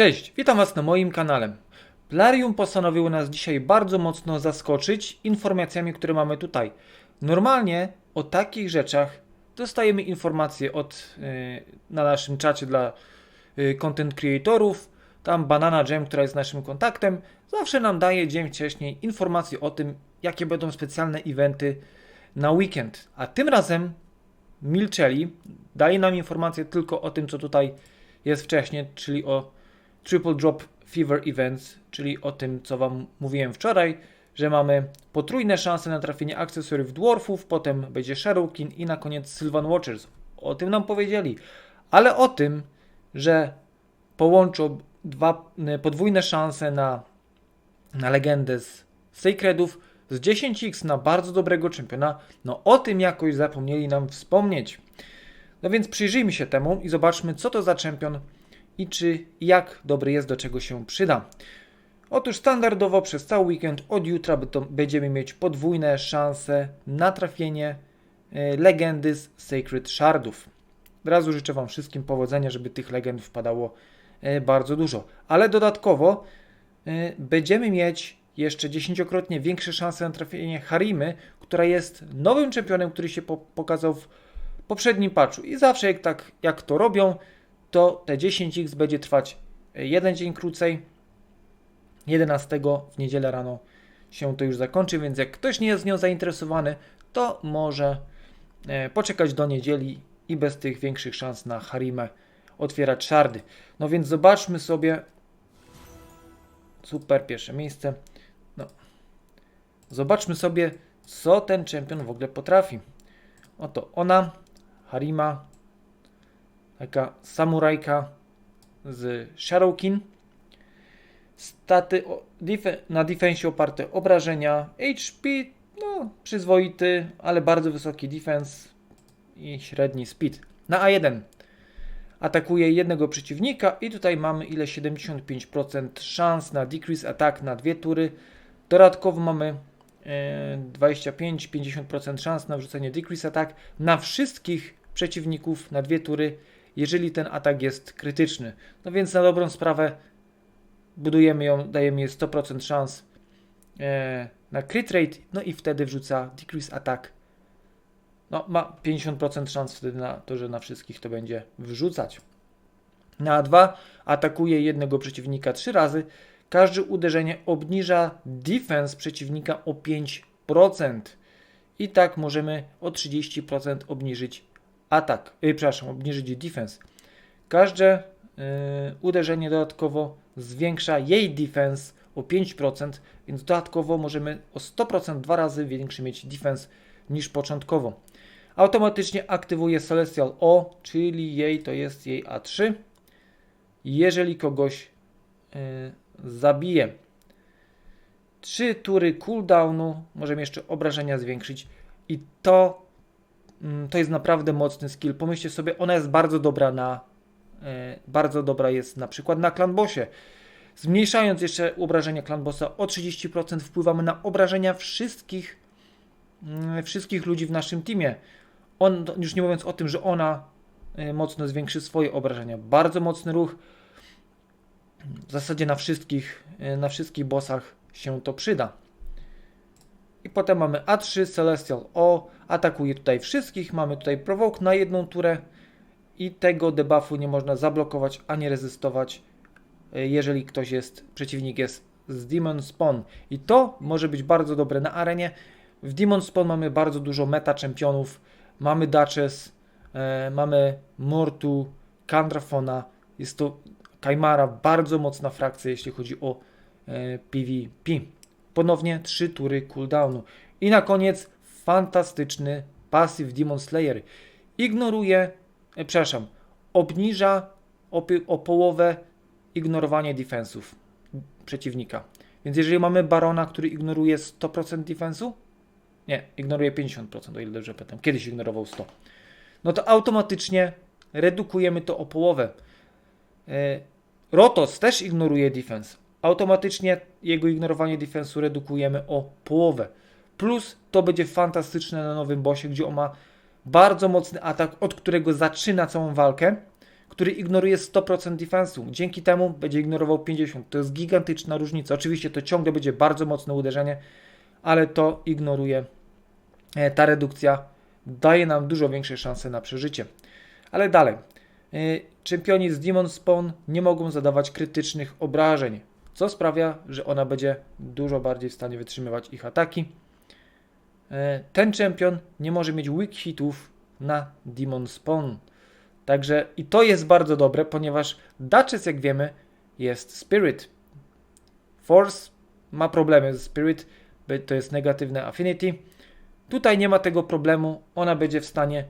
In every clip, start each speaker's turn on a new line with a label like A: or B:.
A: Cześć, witam Was na moim kanale. Plarium postanowiło nas dzisiaj bardzo mocno zaskoczyć informacjami, które mamy tutaj. Normalnie o takich rzeczach dostajemy informacje od, yy, na naszym czacie dla yy, content creatorów. Tam Banana Jam, która jest naszym kontaktem, zawsze nam daje dzień wcześniej informacje o tym, jakie będą specjalne eventy na weekend. A tym razem milczeli, dali nam informacje tylko o tym, co tutaj jest wcześniej, czyli o Triple Drop Fever Events, czyli o tym, co Wam mówiłem wczoraj, że mamy potrójne szanse na trafienie akcesoriów dwarfów, potem będzie Shadowkin i na koniec Sylvan Watchers. O tym nam powiedzieli, ale o tym, że połączą dwa podwójne szanse na, na legendę z Sacredów z 10x na bardzo dobrego czempiona, no o tym jakoś zapomnieli nam wspomnieć. No więc przyjrzyjmy się temu i zobaczmy, co to za czempion i czy jak dobry jest, do czego się przyda. Otóż standardowo przez cały weekend od jutra będziemy mieć podwójne szanse na trafienie e, legendy z Sacred Shardów. Od razu życzę Wam wszystkim powodzenia, żeby tych legend wpadało e, bardzo dużo. Ale dodatkowo e, będziemy mieć jeszcze dziesięciokrotnie większe szanse na trafienie Harimy, która jest nowym czempionem, który się po pokazał w poprzednim patchu. I zawsze jak, tak, jak to robią, to te 10x będzie trwać jeden dzień krócej. 11 w niedzielę rano się to już zakończy, więc jak ktoś nie jest nią zainteresowany, to może e, poczekać do niedzieli i bez tych większych szans na Harimę otwierać szardy. No więc zobaczmy sobie. Super, pierwsze miejsce. No. Zobaczmy sobie, co ten czempion w ogóle potrafi. Oto ona, Harima, taka samurajka z Shadowkin. Staty na defensie oparte obrażenia. HP, no przyzwoity, ale bardzo wysoki defense i średni speed. Na A1 atakuje jednego przeciwnika i tutaj mamy ile 75% szans na decrease attack na dwie tury. Dodatkowo mamy e, 25-50% szans na wrzucenie decrease attack na wszystkich przeciwników na dwie tury, jeżeli ten atak jest krytyczny. No więc na dobrą sprawę budujemy ją, dajemy jej 100% szans e, na crit rate, no i wtedy wrzuca decrease attack. No, ma 50% szans wtedy na to, że na wszystkich to będzie wrzucać. Na A2 atakuje jednego przeciwnika 3 razy. Każde uderzenie obniża defense przeciwnika o 5%. I tak możemy o 30% obniżyć atak, yy, przepraszam, obniżyć defense. Każde yy, uderzenie dodatkowo zwiększa jej defense o 5%, więc dodatkowo możemy o 100% dwa razy większy mieć defense niż początkowo. Automatycznie aktywuje Celestial O, czyli jej to jest jej A3. Jeżeli kogoś yy, zabije. 3 tury cooldownu, możemy jeszcze obrażenia zwiększyć i to, to jest naprawdę mocny skill. Pomyślcie sobie, ona jest bardzo dobra na yy, bardzo dobra jest na przykład na clanbossie. Zmniejszając jeszcze obrażenia clanbossa o 30% wpływamy na obrażenia wszystkich yy, wszystkich ludzi w naszym teamie. On, już nie mówiąc o tym, że ona y, mocno zwiększy swoje obrażenia. Bardzo mocny ruch. W zasadzie na wszystkich, y, na wszystkich bossach się to przyda. I potem mamy A3, Celestial O, atakuje tutaj wszystkich. Mamy tutaj Provoke na jedną turę i tego debuffu nie można zablokować ani rezystować, y, jeżeli ktoś jest, przeciwnik jest z Demon Spawn. I to może być bardzo dobre na arenie. W Demon Spawn mamy bardzo dużo meta czempionów, mamy Duchess, e, mamy Mortu, Kandrafona, jest to Kaimara, bardzo mocna frakcja, jeśli chodzi o e, PvP. Ponownie 3 tury cooldownu. I na koniec fantastyczny passive Demon Slayer. Ignoruje, e, przepraszam, obniża o, o połowę ignorowanie defensów przeciwnika. Więc jeżeli mamy Barona, który ignoruje 100% defensu, nie, ignoruje 50%, o ile dobrze pamiętam. Kiedyś ignorował 100. No to automatycznie redukujemy to o połowę. E, Rotos też ignoruje defense. Automatycznie jego ignorowanie defensu redukujemy o połowę. Plus to będzie fantastyczne na nowym bossie, gdzie on ma bardzo mocny atak, od którego zaczyna całą walkę, który ignoruje 100% defensu. Dzięki temu będzie ignorował 50%. To jest gigantyczna różnica. Oczywiście to ciągle będzie bardzo mocne uderzenie, ale to ignoruje. E, Ta redukcja daje nam dużo większe szanse na przeżycie. Ale dalej. E, Czempioni z Demon Spawn nie mogą zadawać krytycznych obrażeń, co sprawia, że ona będzie dużo bardziej w stanie wytrzymywać ich ataki. E, Ten czempion nie może mieć weak hitów na Demon Spawn. Także i to jest bardzo dobre, ponieważ Duchess, jak wiemy, jest Spirit. Force ma problemy z Spirit, to jest negatywne Affinity. Tutaj nie ma tego problemu, ona będzie w stanie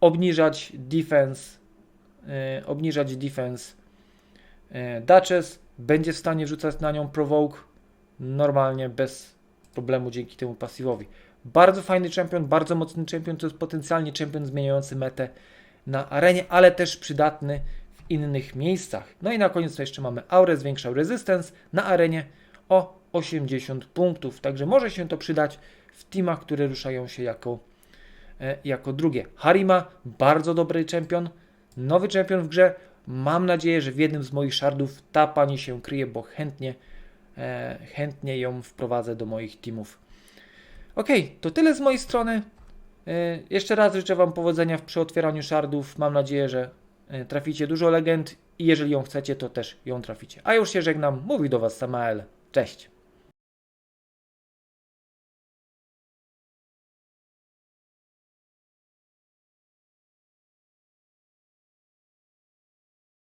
A: obniżać defense, e, obniżać defense e, Duchess, będzie w stanie rzucać na nią Provoke normalnie, bez problemu dzięki temu pasywowi. Bardzo fajny czempion, bardzo mocny czempion, to jest potencjalnie czempion zmieniający metę na arenie, ale też przydatny w innych miejscach. No i na koniec jeszcze mamy aurę, zwiększał resistance na arenie o 80 punktów, także może się to przydać w teamach, które ruszają się jako, e, jako drugie. Harima, bardzo dobry czempion, nowy czempion w grze. Mam nadzieję, że w jednym z moich shardów ta pani się kryje, bo chętnie, e, chętnie ją wprowadzę do moich teamów. Ok, to tyle z mojej strony. E, Jeszcze raz życzę Wam powodzenia w przeotwieraniu shardów. Mam nadzieję, że e, traficie dużo legend i jeżeli ją chcecie, to też ją traficie. A już się żegnam. Mówi do Was Samael. Cześć.